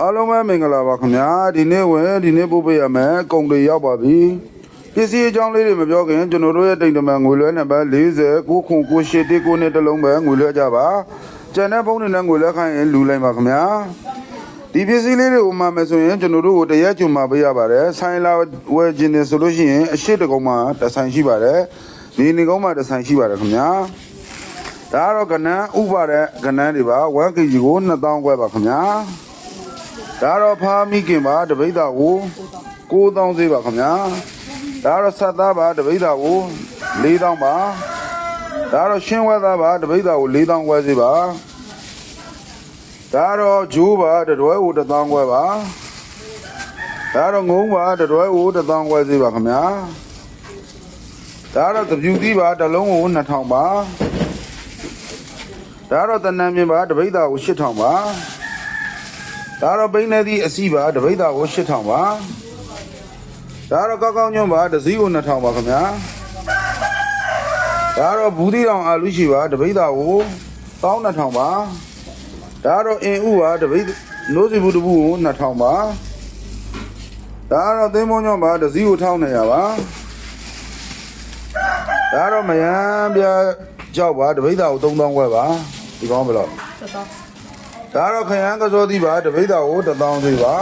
အားလုံးပဲမင်္ဂလာပါခင်ဗျာဒီနေ့ဝင်ဒီနေ့ပို့ပေးရမယ်ကုံတွေရောက်ပါပြီပစ္စည်းအကြောင်းလေးတွေမပြောခင်ကျွန်တော်တို့ရဲ့တိမ်တမန်ငွေလွှဲနံပါတ်40 90989နဲ့တစ်လုံးပဲငွေလွှဲကြပါကျန်တဲ့ဖုန်းတွေနဲ့ငွေလွှဲခိုင်းရင်လူလိုက်ပါခင်ဗျာဒီပစ္စည်းလေးတွေကိုမှမယ်ဆိုရင်ကျွန်တော်တို့ကိုတရက်ကျွံမှာပေးရပါတယ်ဆိုင်လာဝယ်ခြင်းနေဆိုလို့ရှိရင်အရှိတကုံမှာတစ်ဆိုင်ရှိပါတယ်ဒီနေကုံမှာတစ်ဆိုင်ရှိပါတယ်ခင်ဗျာဒါကတော့ကနန်းဥပါတဲ့ကနန်းတွေပါ1 kg ကို2000ခွဲပါခင်ဗျာ ဒါကတော့ဖာမိခင်ပါတပိဿာကို9000သေးပါခင်ဗျာဒါကတော့ဆက်သားပါတပိဿာကို4000ပါဒါကတော့ရှင်းဝဲသားပါတပိဿာကို4000ခွဲသေးပါဒါကတော့ဂျိုးပါတတွဲကို1000ခွဲပါဒါကတော့ငုံပါတတွဲကို1000ခွဲသေးပါခင်ဗျာဒါကတော့သပြူသီးပါတစ်လုံးကို2000ပါဒါတော့တဏ္ဍမြင်ပါတပိဿာကို8000ပါ ဒါတော့ပိန်းနေသည့်အစီပါတပိဿာကို8000ပါဒါတော့ကောက်ကောက်ညွန့်ပါတစ်စီးကို2000ပါခင်ဗျာဒါတော့ဘူးသီးတောင်အာလူရှိပါတပိဿာကို12000ပါဒါတော့အင်ဥပါတပိဿနိုးစီဘူးတဘူးကို2000ပါဒါတော့သင်းမုံညွန့်ပါတစ်စီးကို1900ပါဒါတော့မယမ်းပြကြောက်ပါတပိဿာကို3000ခွဲပါဒီကောင်းဘယ်လောက်ဆက်တော့ ဒါတော့ခရမ်းကစောသီးပါတပိဿာကို1000သေးပါ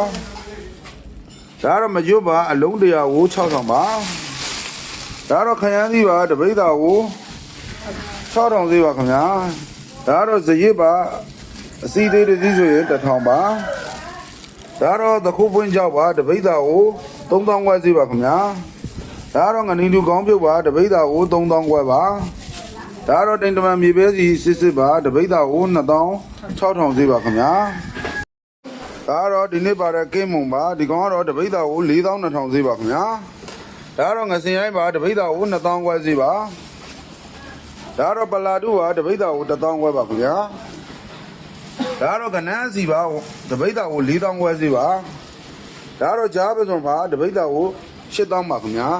ဒါတော့မကျွတ်ပါအလုံးတရာကို6000ပါဒါတော့ခရမ်းသီးပါတပိဿာကို6000သေးပါခင်ဗျာဒါတော့ဇရစ်ပါအစီသေးတစ်စီးဆိုရင်1000ပါဒါတော့သခုပွင့်ကြောက်ပါတပိဿာကို3000ခွဲသေးပါခင်ဗျာဒါတော့ငနီလူကောင်းပြုတ်ပါတပိဿာကို3000ခွဲပါ ဒါတော့တိန်တမန်မြေပဲစီစစ်စစ်ပါတပိဿာကို2600ဈေးပါခင်ဗျာဒါတော့ဒီနေ့ပါတဲ့ကင်းမုံပါဒီကောင်ကတော့တပိဿာကို4200ဈေးပါခင်ဗျာဒါတော့ငစင်ရိုင်းပါတပိဿာကို2000ခွဲဈေးပါဒါတော့ပလာတုပါတပိဿာကို1000ခွဲပါခင်ဗျာဒါတော့ကနန်းစီပါတပိဿာကို4000ခွဲဈေးပါဒါတော့ကြားပစုံပါတပိဿာကို8000ပါခင်ဗျာ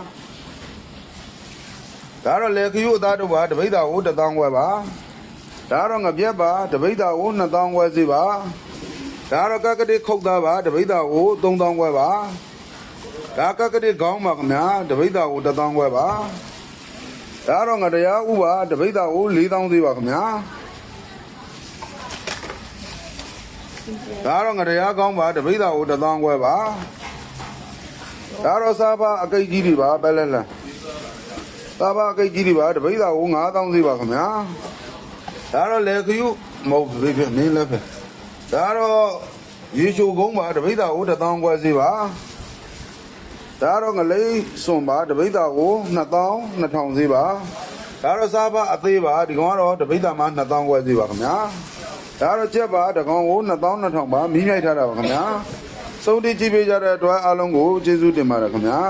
ဒါတော့လေခရုအသားတို့ပါတပိဿာကို1000ခွဲပါဒါတော့ငပြက်ပါတပိဿာကို2000ခွဲစီပါဒါတော့ကကတိခုတ်သားပါတပိဿာကို3000ခွဲပါဒါကကတိခေါင်းပါခင်ဗျာတပိဿာကို1000ခွဲပါဒါတော့ငတရားဥပါတပိဿာကို4000သေးပါခင်ဗျာဒါတော့ငတရားကောင်းပါတပိဿာကို1000ခွဲပါဒါတော့စားပါအကိတ်ကြီးတွေပါပဲလဲလဲ သာဘာအကိတ်ကြီးတွေပါတပိဿာကို9000စီပါခင်ဗျာဒါတော့လေခရုမဟုတ်ဘေးပြနင်းလည်းပဲဒါတော့ရေချိုကုန်းပါတပိဿာကို1000ခွဲစီပါဒါတော့ငလိမ့်စွန်ပါတပိဿာကို2000 2000စီပါဒါတော့စားပါအသေးပါဒီကောင်ကတော့တပိဿာမှာ2000ခွဲစီပါခင်ဗျာဒါတော့ကြက်ပါတကောင်ကို2000 2000ပါမိမြိုက်ထားတာပါခင်ဗျာစုံတိကြည့်ပေးကြတဲ့အတွက်အားလုံးကိုကျေးဇူးတင်ပါတယ်ခင်ဗျာ